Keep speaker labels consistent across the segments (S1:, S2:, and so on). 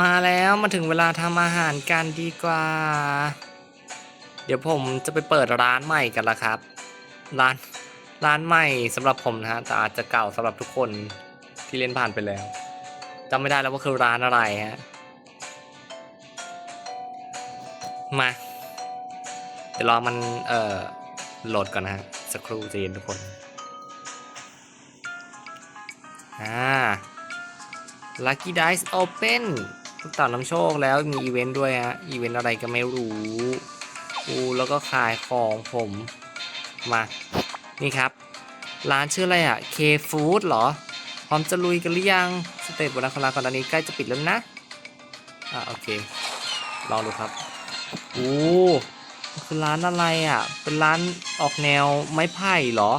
S1: มาแล้วมาถึงเวลาทำอาหารกันดีกว่า เดี๋ยวผมจะไปเปิดร้านใหม่กันละครับ ร้านร้านใหม่สำหรับผมนะฮะแต่อาจจะเก่าสำหรับทุกคนที่เล่นผ่านไปแล้วจำไม่ได้แล้วว่าคือร้านอะไรฮะมา เดี๋ยวรอมันเอ่อโหลดก่อนนะฮะสักครู่จะเย็นทุกคนอ่า Lucky Dice Open ต่าน้ำโชคแล้วมีอีเวนต์ด้วยฮะ อีเวนต์อะไรก็ไม่รู้อูแล้วก็ขายของผม มา นี่ครับ ร้านชื่ออะไรอะ K Food เหรอ พร้อมจะลุยกันหรือยัง สเตจบนราคาก่อนตอนนี้ใกล้จะปิดแล้วนะ อะโอเค ลองดูครับโอ้คือร้านอะไรอะ เป็นร้านออกแนวไม้ไผ่เหรอ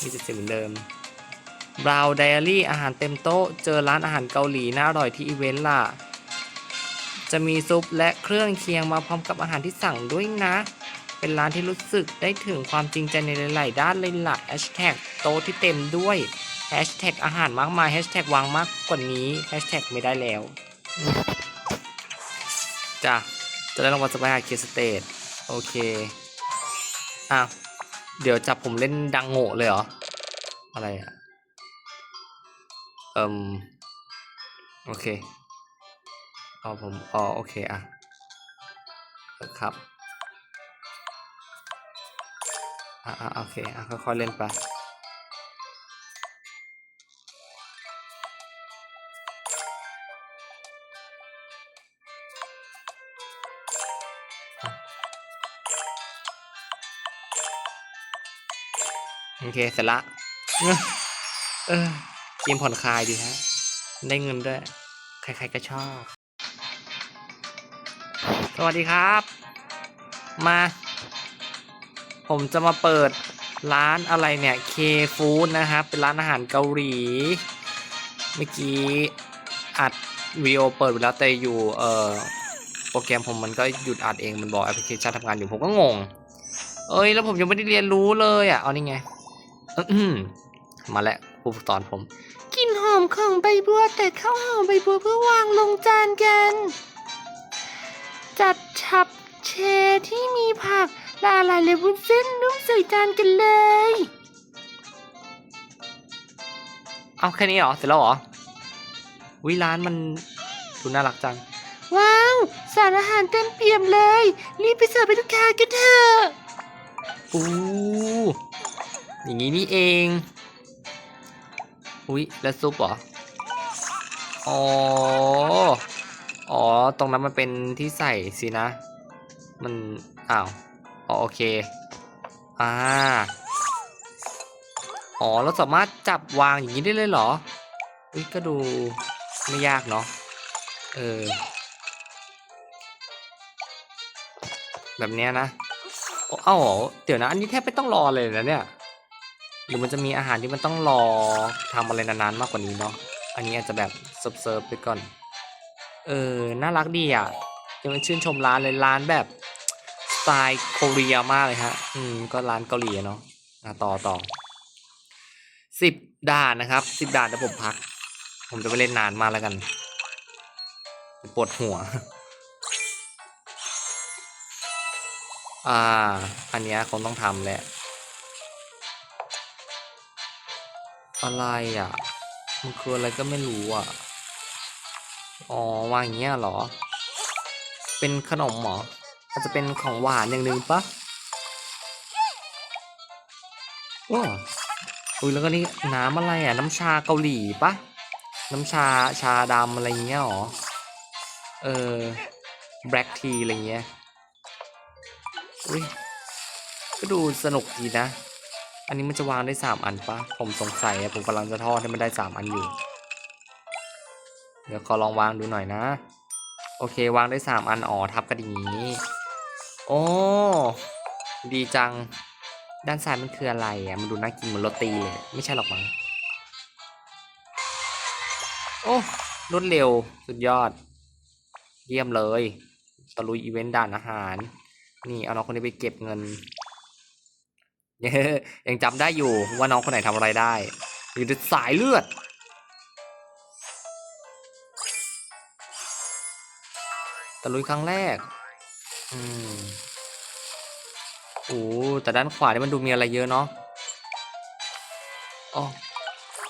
S1: มีจะเสียงเหมือนเดิม บราวไดอารี่อาหารเต็มโต๊ะ เจอร้านอาหารเกาหลีน่าอร่อยที่อีเวนต์ล่ะ จะมีซุปและเครื่องเคียงมาพร้อมกับอาหารที่สั่งด้วยนะ เป็นร้านที่รู้สึกได้ถึงความจริงใจในหลาย ๆ ด้านเลยล่ะแฮชแท็กโต๊ะที่เต็มด้วยแฮชแท็กอาหารมากมายแฮชแท็กวางมากกว่านี้แฮชแท็กไม่ได้แล้วจ้ะจะได้รางวัลสบายาเคสเตทโอเคอ้าวเดี๋ยวจับผมเล่นดังโง่เลยเหรอ อะไรอะ อิมโอเคเอ๋อผมอ๋อโอเคอะครับอะอะโอเคอะค่อยๆเล่นไปโอเคเสร็จละเออ เกมผ่อนคลายดีฮะ ได้เงินด้วย ใครๆก็ชอบ สวัสดีครับ มา ผมจะมาเปิดร้านอะไรเนี่ย K Food นะครับ เป็นร้านอาหารเกาหลี เมื่อกี้อัดวิดีโอเปิดไปแล้วแต่อยู่เอ่อโปรแกรมผมมันก็หยุดอัดเองมันบอกแอปพลิเคชันทำงานอยู่ผมก็งง เอ้ยแล้วผมยังไม่ได้เรียนรู้เลยอะ เอานี่ไงมาแล้วผู้ฝึกสอนผม มของใบบัวแต่ข้าวหอมใบบัวเพื่อวางลงจานกัน จัดฉับเชที่มีผักลาลายและวุ้นเส้นนุ่มใส่จานกันเลย เอาแค่นี้เหรอ เสร็จแล้วเหรอ วิร้านมันดูน่ารักจัง ว้าว สารอาหารเต็มเปี่ยมเลย รีบไปเสิร์ฟให้ลูกค้ากันเถอะอู้อย่างนี้นี่เอง อุ้ยแล้วซุปเหรอ อ๋อ อ๋อ ตรงนั้นมันเป็นที่ใส่สินะ มัน อ้าว อ๋อโอเค อ่า อ๋อ เราสามารถจับวางอย่างนี้ได้เลยเหรอ อุ้ยก็ดูไม่ยากเนาะ เออ แบบเนี้ยนะโอ้เอ้า เดี๋ยวนะ อันนี้แทบไม่ต้องรอเลยนะเนี่ย หรือมันจะมีอาหารที่มันต้องรอทำอะไรนานๆมากกว่านี้เนาะอันนี้อาจจะแบบเซิร์ฟไปก่อน เออ น่ารักดีอะยังชื่นชมร้านเลยร้านแบบสไตล์โคเรีมากเลยฮะ อืม ก็ร้านเกาหลีเนาะะต่อต่อสิบด่านนะครับสิบด่านเดี๋ยวผมพัก ผมจะไปเล่นนานมากแล้วกันปวดหัว อ่า อันนี้คงต้องทำแหละ อะไรอะ มันคืออะไรก็ไม่รู้อะ อ๋อวางอย่างเงี้ยเหรอ เป็นขนมเหรอ อาจจะเป็นของหวานอย่างหนึ่งปะโอ้อุ้ยแล้วก็นี่น้ำอะไรอะ น้ำชาเกาหลีปะน้ำชาชาดำอะไรเงี้ยเหรอ เออแบล็กทีอะไรเงี้ยอุ้ยก็ดูสนุกดีนะ อันนี้มันจะวางได้สามอันปะผมสงสัยอะผมกำลังจะทอดให้มันได้สามอันอยู่ เดี๋ยวขอลองวางดูหน่อยนะ โอเควางได้สามอันอ๋อทับกันอย่างนี้ โอ้ดีจัง ด้านซ้ายมันคืออะไรอะ มันดูน่ากินเหมือนโรตีเลย ไม่ใช่หรอกมั้ง โอ้รวดเร็วสุดยอด เยี่ยมเลยตะลุยอีเวนต์ด่านอาหาร นี่เอาน้องคนนี้ไปเก็บเงิน ยังจำได้อยู่ว่าน้องคนไหนทำอะไรได้อยู่ในสายเลือด ตะลุยครั้งแรก อืมโอ้แต่ด้านขวานี่มันดูมีอะไรเยอะเนาะอ๋อ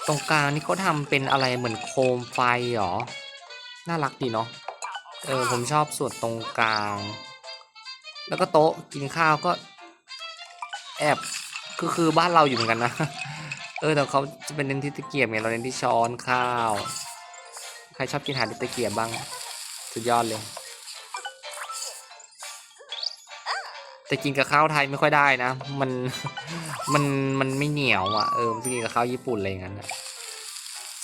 S1: ตรงกลางนี่เขาทำเป็นอะไรเหมือนโคมไฟเหรอ น่ารักดีเนาะ เออ ผมชอบส่วนตรงกลาง แล้วก็โต๊ะกินข้าวก็ แอบคือคือบ้านเราอยู่เหมือนกันนะ เออแต่เขาจะเป็นเน้นที่ตะเกียบไงเราเน้นที่ช้อนข้าว ใครชอบกินอาหารด้วยตะเกียบบ้าง สุดยอดเลย แต่กินกับข้าวไทยไม่ค่อยได้นะ มันมันมันไม่เหนียวอะเออมันกินกับข้าวญี่ปุ่นอะไรอย่างนั้น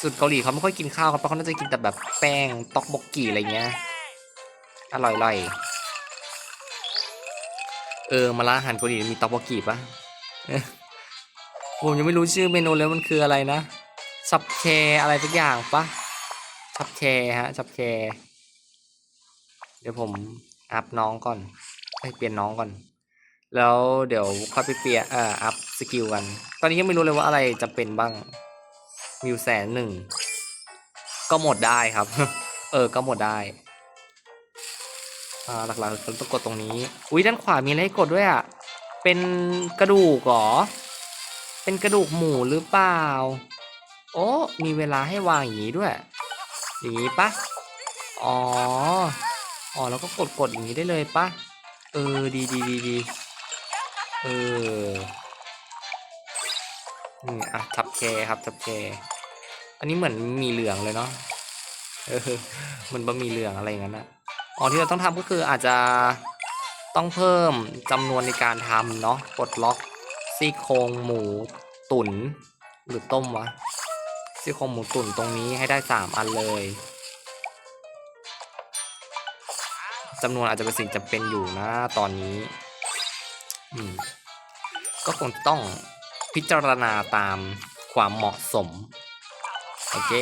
S1: สุดเกาหลีเขาไม่ค่อยกินข้าวครับเพราะเขาน่าจะกินแต่แบบแป้งต็อกบกกีอะไรเงี้ยอร่อยอร่อย เออมาร้านอาหารเกาหลีมีต็อกบกกี่ปะผมยังไม่รู้ชื่อเมนูเลยมันคืออะไรนะซับแชร์อะไรสักอย่างปะซับแชร์ฮะซับแชร์เดี๋ยวผมอัพน้องก่อนให้เปลี่ยนน้องก่อน แล้วเดี๋ยวค่อยไปเปลี่ยนเอ่ออัพสกิลกัน ตอนนี้ยังไม่รู้เลยว่าอะไรจะเป็นบ้างมิวแสนหนึ่งก็หมดได้ครับ เออก็หมดได้ อ่าหลักๆคือต้องกดตรงนี้ อุ้ยด้านขวามีอะไรให้กดด้วยอะ เป็นกระดูกหรอ เป็นกระดูกหมูหรือเปล่า โอ้มีเวลาให้วางอย่างนี้ด้วย อย่างนี้ปะอ๋อ อ๋อแล้วก็กดกดอย่างนี้ได้เลยปะเออดีดีดีดีเอออืมอะทับแคครับทับแคอันนี้เหมือนมีเหลืองเลยเนาะเออเหมันบะหมี่เหลืองอะไรงั้นอะ อ๋อที่เราต้องทำก็คืออาจจะต้องเพิ่มจำนวนในการทำเนาะปลดล็อกซี่โครงหมูตุ๋นหรือต้มวะซี่โครงหมูตุ๋นตรงนี้ให้ได้สามอันเลยจำนวนอาจจะเป็นสิ่งจำเป็นอยู่นะตอนนี้ อืม ก็คงต้องพิจารณาตามความเหมาะสม โอเค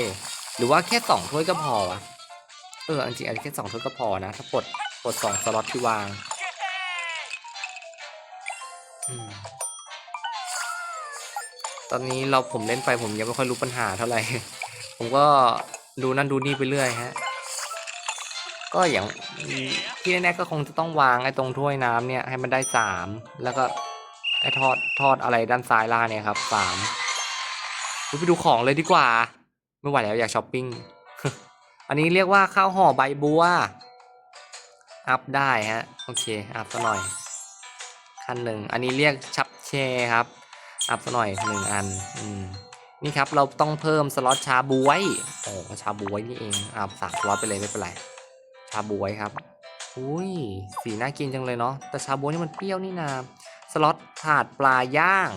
S1: หรือว่าแค่สองถ้วยก็พอวะ เออจริงๆอาจจะแค่สองถ้วยก็พอนะ ถ้าปลดปลดสองสล็อตที่วางตอนนี้เราผมเล่นไปผมยังไม่ค่อยรู้ปัญหาเท่าไหร่ ผมก็ดูนั่นดูนี่ไปเรื่อยฮะ ก็อย่างที่แน่ๆก็คงจะต้องวางไอ้ตรงถ้วยน้ำเนี่ยให้มันได้สามแล้วก็ไอ้ทอดทอดอะไรด้านซ้ายล่างเนี่ยครับสามไปดูของเลยดีกว่า ไม่ไหวแล้วอยากช้อปปิ้ง อันนี้เรียกว่าข้าวห่อใบบัว อัพได้ฮะ โอเค อัพซะหน่อยขั้นหนึ่ง อันนี้เรียกชับแชร์ครับ อัพซะหน่อยหนึ่งอัน อืม นี่ครับเราต้องเพิ่มสล็อตชาบวยโอ้ชาบวยนี่เอง อัพสามสล็อตไปเลยไม่เป็นไร ชาบวยครับ อุ้ย สีน่ากินจังเลยเนาะ แต่ชาบวยนี่มันเปรี้ยวนี่นาสล็อตถาดปลาย่าง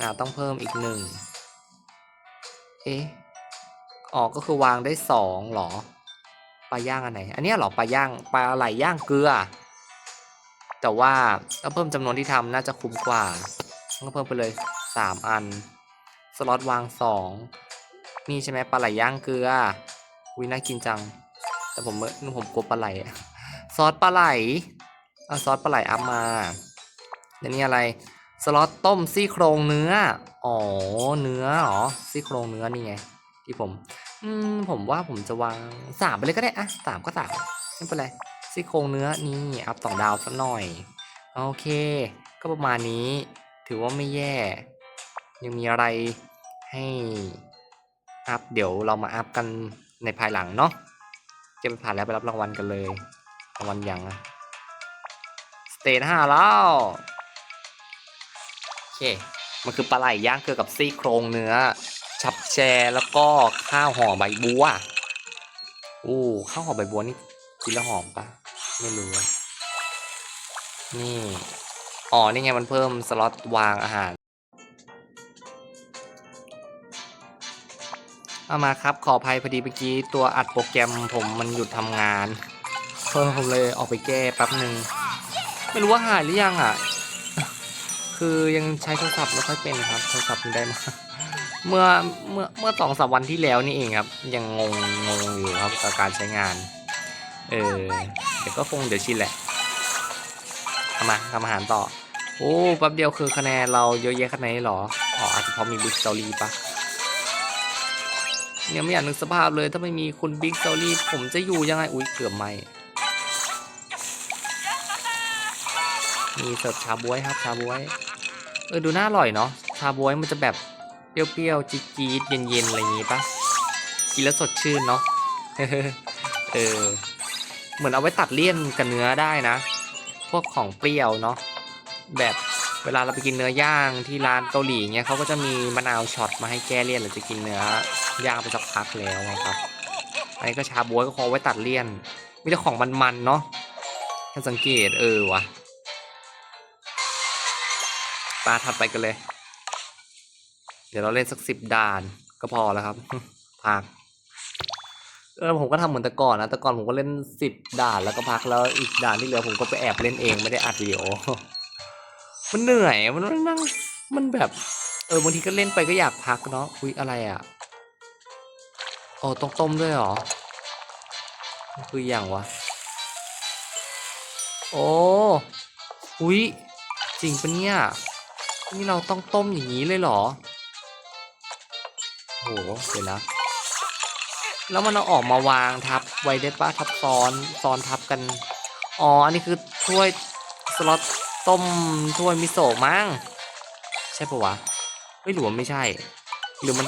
S1: อ่า ต้องเพิ่มอีกหนึ่ง เอ๊ะ อ๋อก็คือวางได้สองหรอปลาย่างอันไหน อันนี้หรอปลาย่างปลาไหลย่างเกลือ แต่ว่าถ้าเพิ่มจำนวนที่ทำน่าจะคุ้มกว่าก็เพิ่มไปเลยสามอัน สล็อตวางสองนี่ใช่ไหมปลาไหลย่างเกลือวิน่ากินจัง แต่ผมไม่ผมกลัวปลาไหลซอสปลาไหลเอาซอสปลาไหลอัพมาแล้วนี่อะไรสล็อตต้มซี่โครงเนื้อ อ๋อ เนื้อหรอ ซี่โครงเนื้อนี่ไง ที่ผม อืมผมว่าผมจะวางสามไปเลยก็ได้อะสามก็สามไม่เป็นไรซี่โครงเนื้อนี่อัพสองดาวสักหน่อย โอเค ก็ประมาณนี้ ถือว่าไม่แย่ ยังมีอะไรให้อัพเดี๋ยวเรามาอัพกันในภายหลังเนาะเก็บไปผ่านแล้วไปรับรางวัลกันเลยรางวัลยังอะสเตทห้าแล้วโอเค มันคือปลาไหลย่างเกลือกับซี่โครงเนื้อ ชับแชร์แล้วก็ข้าวห่อใบบัวอู้ข้าวห่อใบบัวนี่กินแล้วหอมปะไม่รู้นี่อ๋อนี่ไงมันเพิ่มสล็อตวางอาหารเอามาครับขออภัยพอดีเมื่อกี้ตัวอัดโปรแกรมผมมันหยุดทำงานเออผมเลยออกไปแก้แป๊บหนึ่งไม่รู้ว่าหายหรือยังอะ คือยังใช้โทรศัพท์ไม่ค่อยเป็นครับโทรศัพท์มันได้มา เมื่อเมื่อเมื่อสองสามวันที่แล้วนี่เองครับ ยังงงงงอยู่ครับกับการใช้งาน เออเดี๋ยวก็คงเดี๋ยวชินแหละทำมาทำอาหารต่อ โอ้แป๊บเดียวคือคะแนนเราเยอะแยะขนาดนี้หรออ๋ออาจจะพราะมีบิ๊กสตอรี่ปะเนี่ยไม่อยากนึกสภาพเลยถ้าไม่มีคุณบิ๊กสตอรี่ผมจะอยู่ยังไงอุ้ยเกือบไม่มีเสิร์ฟชาบวยครับชาบวยเออดูน่าอร่อยเนาะชาบวยมันจะแบบ เปรี้ยวๆจี๊ดๆเย็นๆอะไรอย่างงี้ปะกินแล้วสดชื่นเนาะเออเหมือนเอาไว้ตัดเลี่ยนกับเนื้อได้นะ พวกของเปรี้ยวเนาะแบบเวลาเราไปกินเนื้อย่างที่ร้านเกาหลีเงี้ยเขาก็จะมีมะนาวช็อตมาให้แก้เลี่ยนหรือจะกินเนื้อย่างไปสักพักแล้วนะครับอันนี้ก็ชาบวยก็คอไว้ตัดเลี่ยนมีแต่ของมันๆเนาะถ้าสังเกตเออวะปลาถัดไปกันเลย ดี๋ยวเราเล่นสักสิบด่านก็พอแล้วครับพักเออผมก็ทำเหมือนแต่ก่อนนะแต่ก่อนผมก็เล่นสิบด่านแล้วก็พักแล้วอีกด่านที่เหลือผมก็ไปแอบเล่นเองไม่ได้อัดวิดีโอมันเหนื่อยมันนั่งมันแบบ เออบางทีก็เล่นไปก็อยากพักเนาะอุ้ยอะไรอะโอ้ต้องต้มด้วยเหรอคืออย่างวะโอ้อุ้ยจริงปะเนี่ยนี่เราต้องต้มอย่างนี้เลยเหรอ โหเดี๋ยวนะ แล้วมันเอาออกมาวางทับไว้ได้ปะทับซ้อนซ้อนทับกัน อ๋อ อันนี้คือถ้วยสล็อตต้มถ้วยมิโซะมั้ง ใช่ปะวะ ไม่หรือว่าไม่ใช่ หรือมัน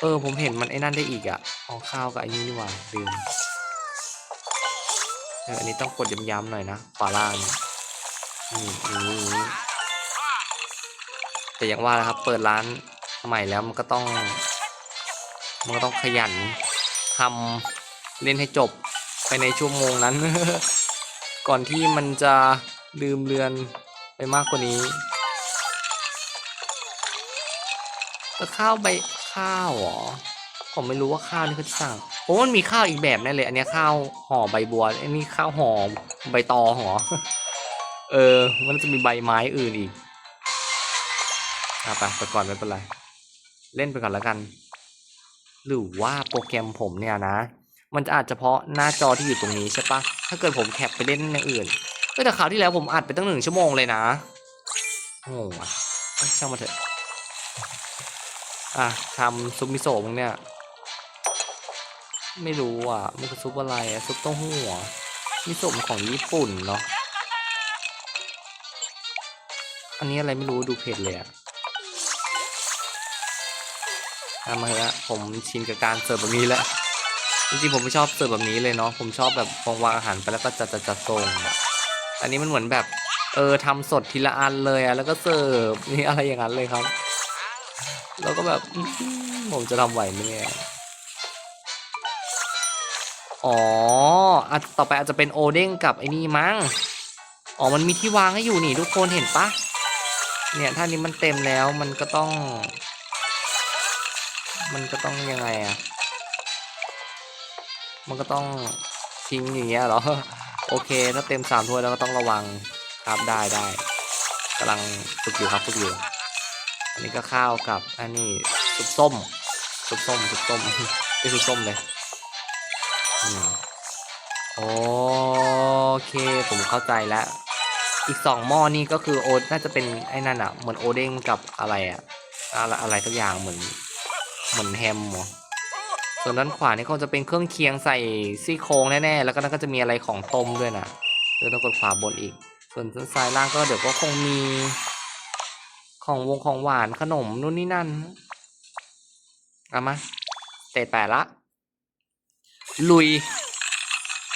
S1: เออ ผมเห็นมันไอ้นั่นได้อีกอะเอาข้าวกับไอ้นี่นี่หว่าลืมเอออันนี้ต้องกดย้ำๆหน่อยนะขวาล่างนี่นี่นี่แต่อย่างว่านะครับ เปิดร้าน ใหม่แล้วมันก็ต้อง มันก็ต้องขยันทำเล่นให้จบไปในชั่วโมงนั้น ก่อนที่มันจะลืมเลือนไปมากกว่านี้แต่ข้าวใบข้าวเหรอผมไม่รู้ว่าข้าวนี่เขาจะสั่งโอ้มันมีข้าวอีกแบบแน่นเลย อันนี้ข้าวห่อใบบัวอันนี้ข้าวห่อใบตอเหรอเออ มันจะมีใบไม้อื่นอีกอะไปไปก่อนไม่เป็นไร เล่นไปก่อนแล้วกัน หรือว่าโปรแกรมผมเนี่ยนะ มันจะอาจจะเพาะหน้าจอที่อยู่ตรงนี้ใช่ปะถ้าเกิดผมแคปไปเล่นอย่างอื่นก็แต่คราวที่แล้วผมอัดไปตั้งหนึ่งชั่วโมงเลยนะงงอะเอ้ยช่างมาเถอะอะทำซุปมิโซะมึงเนี่ย ไม่รู้อะมันคือซุปอะไรอะซุปเต้าหู้มิโซะของญี่ปุ่นเนาะอันนี้อะไรไม่รู้ดูเผ็ดเลยอะ ทำมาเถอะผมชินกับการเสิร์ฟแบบนี้แล้วจริงๆผมไม่ชอบเสิร์ฟแบบนี้เลยเนาะผมชอบแบบวางวางอาหารไปแล้วก็จัดจัดจัดส่งอันนี้มันเหมือนแบบเออทำสดทีละอันเลยอะแล้วก็เสิร์ฟนี่อะไรอย่างนั้นเลยครับ แล้วก็แบบผมจะทำไหวไหมเนี่ยอ๋ออะต่อไปอาจจะเป็นโอเด้งกับไอ้นี่มั้งอ๋อมันมีที่วางให้อยู่นี่ทุกคนเห็นปะเนี่ยถ้านี้มันเต็มแล้วมันก็ต้อง มันก็ต้องยังไงอะมันก็ต้องทิ้งอย่างเงี้ยเหรอ โอเค ถ้าเต็มสามถ้วยแล้วก็ต้องระวังครับได้ได้กำลังฝึกอยู่ครับฝึกอยู่ อันนี้ก็ข้าวกับอันนี้ซุปส้มซุปส้มซุปส้มไม่ซุปส้มเลยอืมโอเคผมเข้าใจแล้ว อีกสองหม้อนี่ก็คือโอน่าจะเป็นไอ้นั่นอะเหมือนโอเด้งกับอะไรอะอะไรอะไรทุกอย่างเหมือน เหมือนแฮมหรอส่วนด้านขวานี่คงจะเป็นเครื่องเคียงใส่ซี่โครงแน่ๆ แล้วก็นั่นก็จะมีอะไรของต้มด้วยนะเดี๋ยวต้องกดขวาบนอีก ส่วนด้านซ้ายล่างก็เดี๋ยวก็คงมี ของวงของหวานขนมนู่นนี่นั่นเอามาเตะแปดละ ลุย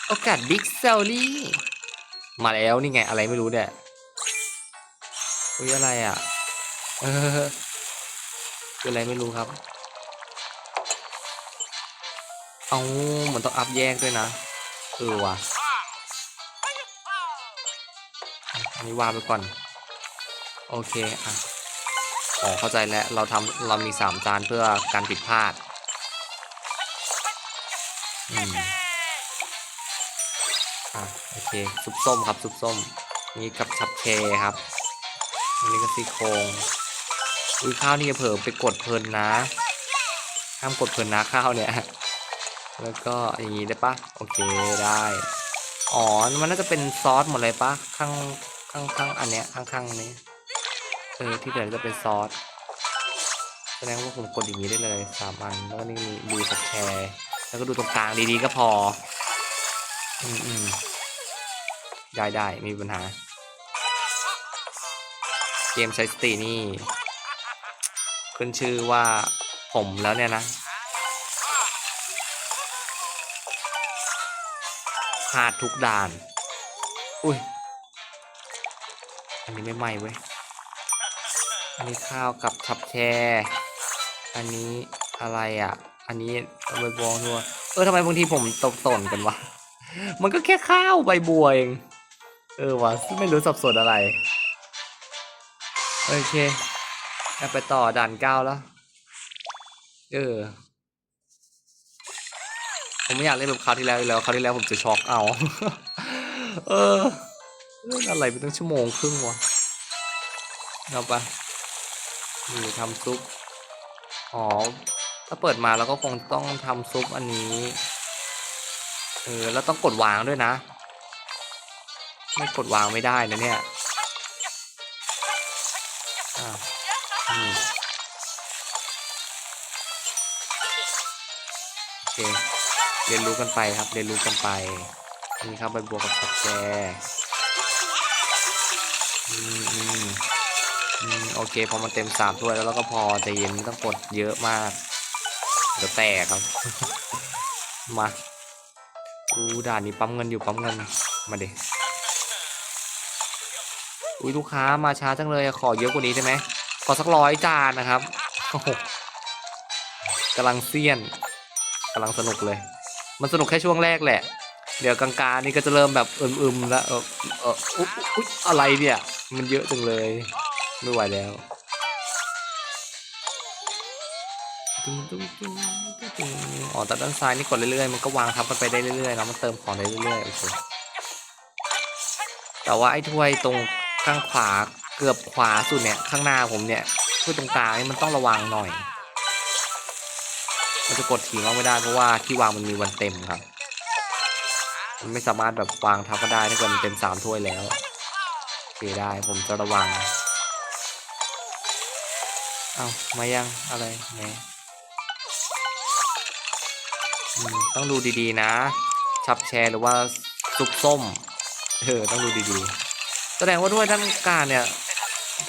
S1: โอกาสบิ๊กเซลลี่ มาแล้วนี่ไงอะไรไม่รู้เนี่ยอุ้ยอะไรอะ เออคืออะไรไม่รู้ครับ เอามันต้องอัพแยกด้วยนะเออว่ะอันนี้วางไปก่อน โอเคอะอ๋อเข้าใจแล้ว เราทำเรามีสามจานเพื่อการผิดพลาดอืมอะโอเคซุปส้มครับซุปส้มนี่กับชับเคครับอันนี้ก็ซี่โครงอุ้ยข้าวนี่อย่าเผลอไปกดเพลินนะห้ามกดเพลินนะข้าวเนี่ย แล้วก็อย่างนี้ได้ปะโอเคได้ อ๋อ มันน่าจะเป็นซอสหมดเลยปะข้างข้างข้างอันเนี้ยข้างข้างนี้เออที่เหลือจะเป็นซอสแสดงว่าผมกดอย่างนี้ได้เลยสามอันแล้วก็นี่มีดูสแคร์แล้วก็ดูตรงกลางดีๆก็พอ อืมอืมได้ได้ไม่มีปัญหา เกมใช้สตินี่ขึ้นชื่อว่าผมแล้วเนี่ยนะ ลาดทุกด่าน อุ้ย อันนี้ไม่ไหมเว้ย อันนี้ข้าวกับชับแชร์อันนี้อะไรอะ อันนี้ใบบัวทัว เออทำไมบางทีผมตกตนกันวะ มันก็แค่ข้าวใบบัวเอง เออวะไม่รู้สับสนอะไร โอเคไปต่อด่านเก้าแล้ว เออ ผมไม่อยากเล่นแบบคราวที่แล้วอีกแล้วคราวที่แล้วผมจะช็อกเอา เออเล่นอะไรไปตั้งชั่วโมงครึ่งวะเอาปะนี่ทำซุป อ๋อ ถ้าเปิดมาแล้วก็คงต้องทำซุปอันนี้ เออ แล้วต้องกดวางด้วยนะ ไม่กดวางไม่ได้นะเนี่ย รียนรู้กันไปครับ เรียนรู้กันไป นี่ครับใบบัวกับสับแจอืมอืมอืมโอเคพอมันเต็มสามถ้วยแล้วเราก็พอใจเย็นไม่ต้องกดเยอะมากเดี๋ยวแตกครับ มาอู้ด่านนี้ปั๊มเงินอยู่ปั๊มเงิน มาเด็อุ้ยลูกค้ามาช้าจังเลยขอเยอะกว่านี้ได้ไหมขอสักร้อยจานนะครับกำลังเซียนกำลังสนุกเลย มันสนุกแค่ช่วงแรกแหละ เดี๋ยวกลางๆนี่ก็จะเริ่มแบบอึมๆแล้วเออเอออุ๊ยอะไรเนี่ย มันเยอะจังเลย ไม่ไหวแล้วอ๋อแต่ด้านซ้ายนี่กดเรื่อยๆ มันก็วางทับกันไปได้เรื่อยๆแล้วมันเติมของได้เรื่อยๆโอเคแต่ว่าไอ้ถ้วยตรงข้างขวาเกือบขวาสุดเนี่ยข้างหน้าผมเนี่ยถ้วยตรงกลางนี่มันต้องระวังหน่อย มันจะกดถี่มาไม่ได้เพราะว่าที่วางมันมีวันเต็มครับ มันไม่สามารถแบบวางทับก็ได้ถ้าเกิดมันเต็มสามถ้วยแล้วโอเคได้ผมจะระวัง เอามายังอะไรไหนอืมต้องดูดีๆนะ ชับแชร์หรือว่าซุปส้ม เออต้องดูดีๆ แสดงว่าด้วยด้านการเนี่ย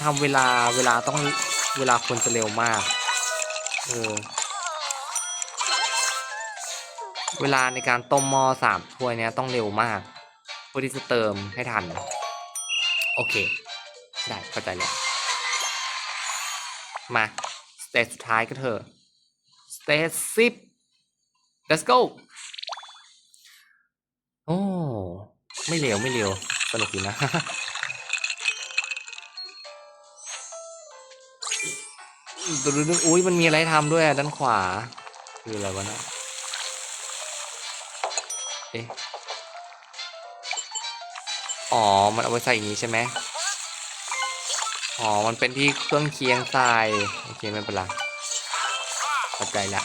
S1: ทำเวลาเวลาต้องเวลาควรจะเร็วมาก เออ เวลาในการต้มหม้อสามถ้วยเนี่ยต้องเร็วมากเพื่อที่จะเติมให้ทัน โอเค ได้เข้าใจแล้ว มา สเตจสุดท้ายก็เถอะสเตจสิบ let's go โอ้ไม่เร็วไม่เร็วสนุกดีนะดูดูดูอุ้ยมันมีอะไรทำด้วยด้านขวา คืออะไรวะเนะ เอ๊ะอ๋อ มันเอาไว้ใส่อย่างนี้ใช่ไหมอ๋อ มันเป็นที่เครื่องเคียงทรายโอเคไม่เป็นไรเข้าใจละ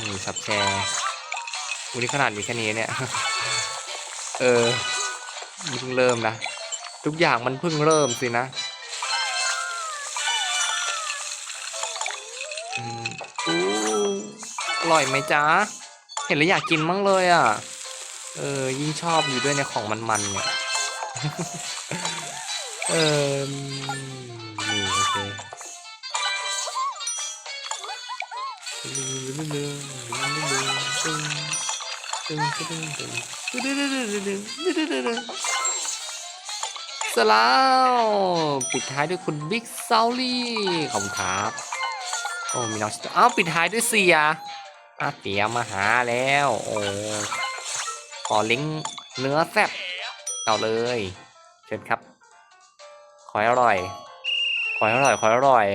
S1: นี่ชับแชร์อุ้ยนี่ขนาดมีแค่นี้เนี่ย เออเพิ่งเริ่มนะ ทุกอย่างมันเพิ่งเริ่มสินะอืมอู้อร่อยไหมจ๊ะ เห็นแล้วอยากกินมั่งเลยอะ เออ ยิ่งชอบอยู่ด้วยในของมันๆเนี่ย เออนี่โอเค สลาวปิดท้ายด้วยคุณบิ๊กซาลี่ขอบคุณครับ โอ้มีน้องอ้าวปิดท้ายด้วยเสียอาเตียมาหาแล้ว โอ้ขอลิงก์เนื้อแซ่บเอาเลย เชิญครับ ขออร่อย ขออร่อย ขออร่อย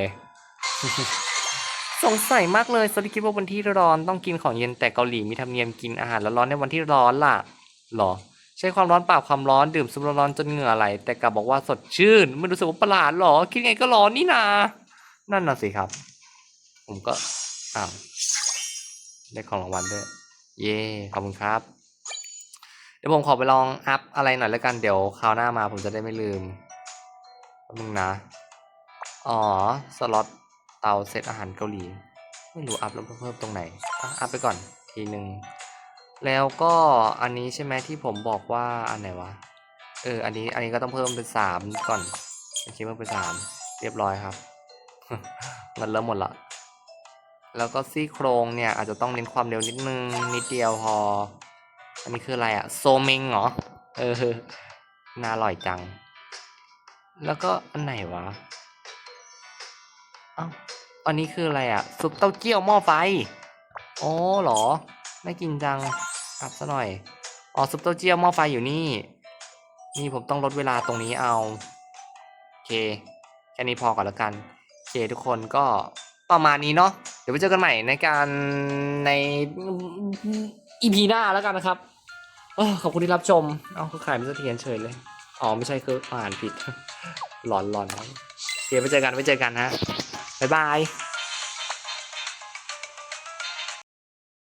S1: สงสัยมากเลยสลิคิดว่าวันที่ร้อนต้องกินของเย็นแต่เกาหลีมีธรรมเนียมกินอาหารร้อนๆในวันที่ร้อนล่ะหรอ ใช้ความร้อนปราบความร้อนดื่มซุปร้อนๆจนเหงื่อไหลแต่กลับบอกว่าสดชื่น ไม่รู้สึกว่าประหลาดหรอ คิดไงก็ร้อนนี่นานั่นน่ะสิครับ ผมก็อ้าวได้ของรางวัลด้วย เย่ขอบคุณครับ เดี๋ยวผมขอไปลองอัพอะไรหน่อยแล้วกันเดี๋ยวคราวหน้ามาผมจะได้ไม่ลืมแป๊บนึงนะ อ๋อ สล็อตเตาเซตอาหารเกาหลี ไม่รู้อัพแล้วเพิ่มตรงไหนอะอัพไปก่อนทีหนึ่ง แล้วก็อันนี้ใช่ไหมที่ผมบอกว่าอันไหนวะ เออ อันนี้ อันนี้ก็ต้องเพิ่มเป็นสามก่อนเคเพิ่มเป็นสามเรียบร้อยครับเงินเริ่มหมดละ แล้วก็ซี่โครงเนี่ย อาจจะต้องเน้นความเร็วนิดนึงนิดเดียวพอ อันนี้คืออะไรอะโซเมงเหรอ เออ น่าอร่อยจัง แล้วก็อันไหนวะอ้าอันนี้คืออะไรอะซุปเต้าเจี้ยวหม้อไฟ อ๋อเหรอ น่ากินจัง อัพซะหน่อยอ๋อซุปเต้าเจี้ยวหม้อไฟอยู่นี่ นี่ผมต้องลดเวลาตรงนี้เอาโอเคแค่นี้พอก่อนแล้วกันโอเคทุกคนก็ประมาณนี้เนาะเดี๋ยวไปเจอกันใหม่ในการในอีพีหน้าแล้วกันนะครับออขอบคุณที่รับชม เอาคือขายไม่เสถียรเฉยเลย อ๋อ ไม่ใช่คืออ่านผิด หลอนหลอนโอเคไปเจอกันไปเจอกันฮะ บ๊ายบาย